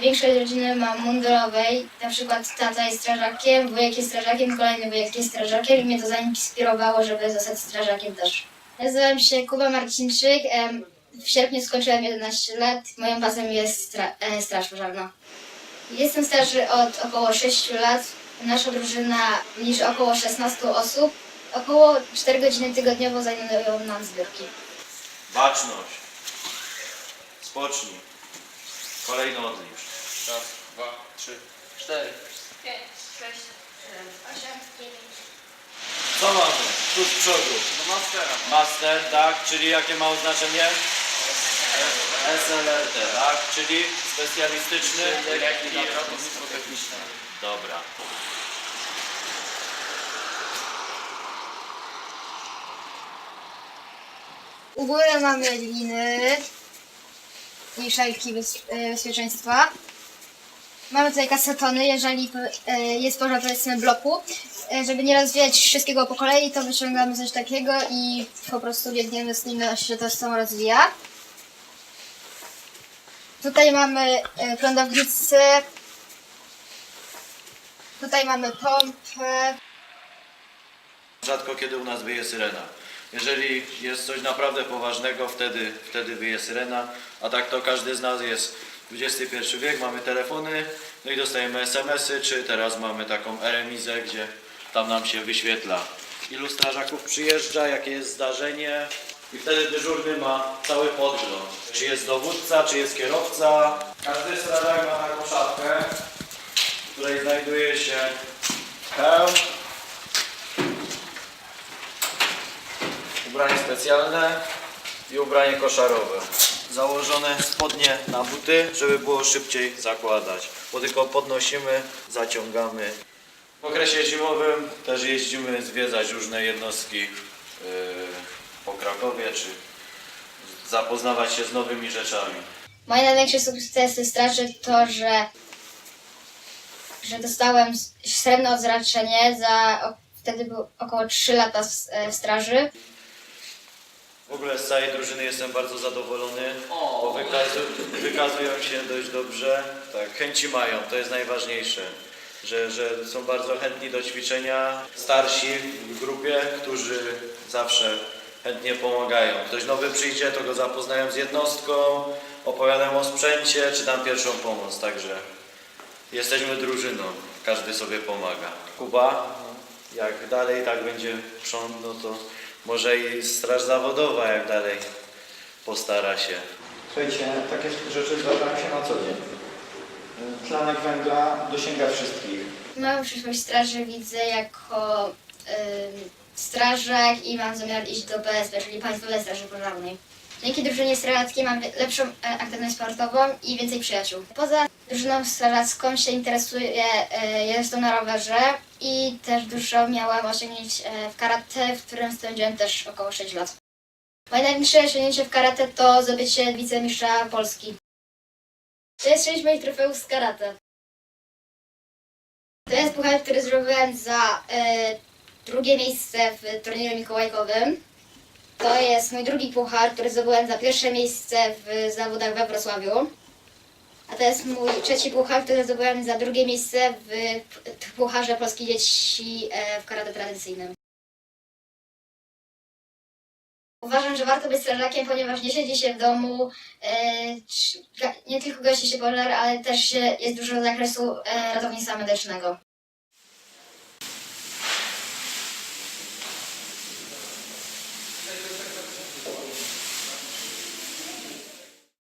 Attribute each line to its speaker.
Speaker 1: Większość rodziny mam mundurowej, na przykład tata jest strażakiem, wujek jest strażakiem, kolejny wujek jest strażakiem i mnie to zainspirowało, żeby zostać strażakiem też. Nazywam się Kuba Marcinczyk, w sierpniu skończyłem 11 lat, moją bazą jest stra- e, straż pożarna. Jestem starszy od około 6 lat, nasza drużyna liczy około 16 osób, około 4 godziny tygodniowo zajmują nam zbiórki.
Speaker 2: Baczność. Spocznij. Kolejno odlicz.
Speaker 3: Raz, dwa, trzy, cztery.
Speaker 2: Co mamy? Tu z przodu.
Speaker 3: Do mastera.
Speaker 2: Master, tak? Czyli jakie ma oznaczenie? SLRT, tak? Czyli specjalistyczny
Speaker 3: i ratownictwo techniczne.
Speaker 2: Dobra.
Speaker 1: U góry mamy liny i szelki bez, bezpieczeństwa. Mamy tutaj kasetony, jeżeli e, jest pożar powiedzmy bloku. E, żeby nie rozwijać wszystkiego po kolei, to wyciągamy coś takiego i po prostu biegniemy z nim, aż się to samo rozwija. Tutaj mamy e, prądownicy. Tutaj mamy pompę.
Speaker 2: Rzadko kiedy u nas wyje syrena. Jeżeli jest coś naprawdę poważnego, wtedy, wtedy wyje syrena, a tak to każdy z nas jest XXI wiek, mamy telefony, no i dostajemy SMS-y, czy teraz mamy taką RMIZ-ę, gdzie tam nam się wyświetla ilu strażaków przyjeżdża, jakie jest zdarzenie i wtedy dyżurny ma cały podgląd. Czy jest dowódca, czy jest kierowca. Każdy strażak ma taką szafkę, w której znajduje się hełm, ubranie specjalne i ubranie koszarowe. Założone spodnie na buty, żeby było szybciej zakładać, bo tylko podnosimy, zaciągamy. W okresie zimowym też jeździmy zwiedzać różne jednostki yy, po Krakowie, czy zapoznawać się z nowymi rzeczami.
Speaker 1: Moje największe sukcesy straży to, że, że dostałem srebrne odzraczenie za wtedy było około 3 lata w, e, straży.
Speaker 2: W ogóle z całej drużyny jestem bardzo zadowolony, bo wykazu, wykazują się dość dobrze. Tak, chęci mają, to jest najważniejsze. Że, że są bardzo chętni do ćwiczenia. Starsi w grupie, którzy zawsze chętnie pomagają. Ktoś nowy przyjdzie, to go zapoznają z jednostką, opowiadają o sprzęcie, czy dam pierwszą pomoc. Także jesteśmy drużyną, każdy sobie pomaga. Kuba, jak dalej tak będzie prząd, no to może i straż zawodowa jak dalej postara się.
Speaker 4: Słuchajcie, takie rzeczy zdarzają się na co dzień. Tlenek węgla dosięga wszystkich.
Speaker 1: Moją przyszłość straży widzę jako ym, strażak i mam zamiar iść do PSP, czyli Państwowej Straży Pożarnej. Dzięki drużynie strażackiej mam lepszą e, aktywność sportową i więcej przyjaciół. Poza drużyną strażacką się interesuję e, jazdą na rowerze i też dużo miałam osiągnięć e, w karate, w którym spędziłem też około 6 lat. Moje największe osiągnięcie w karate to zdobycie wicemistrza Polski. To jest część moich trofeów z karate. To jest puchar, który zdobyłem za e, drugie miejsce w turnieju mikołajkowym. To jest mój drugi puchar, który zdobyłem za pierwsze miejsce w zawodach we Wrocławiu. A to jest mój trzeci puchar, który zdobyłem za drugie miejsce w pucharze polskich dzieci e, w karate tradycyjnym. Uważam, że warto być strażakiem, ponieważ nie siedzi się w domu, e, nie tylko gasi się pożar, ale też jest dużo zakresu e, ratownictwa medycznego.